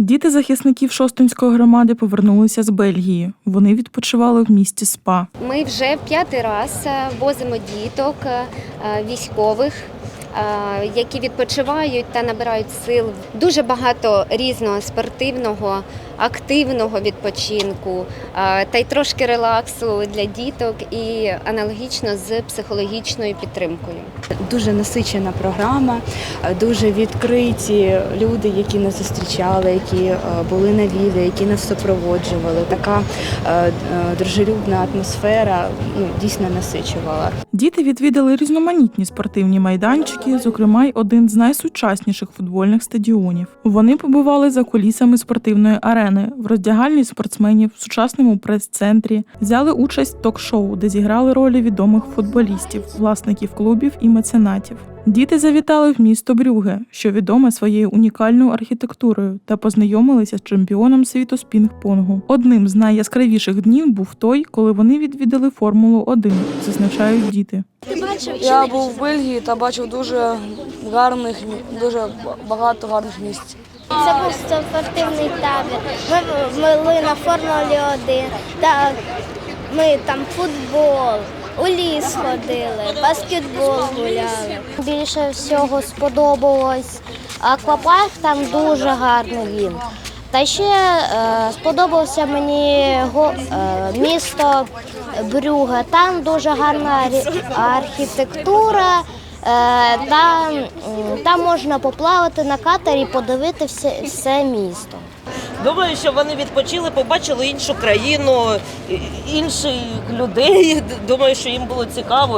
Діти захисників Шостинської громади повернулися з Бельгії. Вони відпочивали в місті СПА. Ми вже в п'ятий раз е, возимо діток е, військових, е, які відпочивають та набирають сил. Дуже багато різного спортивного, активного відпочинку та й трошки релаксу для діток і аналогічно з психологічною підтримкою. Дуже насичена програма, дуже відкриті люди, які нас зустрічали, які е, були на відео, які нас супроводжували. Така е, е, дружелюбна атмосфера ну, дійсно насичувала. Діти відвідали різноманітні спортивні майданчики, зокрема й один з найсучасніших футбольних стадіонів. Вони побували за кулісами спортивної арени, в роздягальні спортсменів, в сучасному прес-центрі, взяли участь в ток-шоу, де зіграли ролі відомих футболістів, власників клубів і меценатів. Діти завітали в місто Брюге, що відоме своєю унікальною архітектурою, та познайомилися з чемпіоном світу з пінг-понгу. Одним з найяскравіших днів був той, коли вони відвідали Формулу 1, зазначають діти. Я був в Бельгії та бачив дуже гарних, дуже багато гарних місць. Це був спортивний табір. Ми були на Формулі 1, та ми там футбол, у ліс ходили, баскетбол гуляли. Більше всього сподобалось аквапарк, там дуже гарний він. Та ще е, сподобався мені го, е, місто Брюге. Там дуже гарна архітектура. Е, та, м, там можна поплавати на катері, подивити все, все місто. Думаю, що вони відпочили, побачили іншу країну, інших людей. Думаю, що їм було цікаво.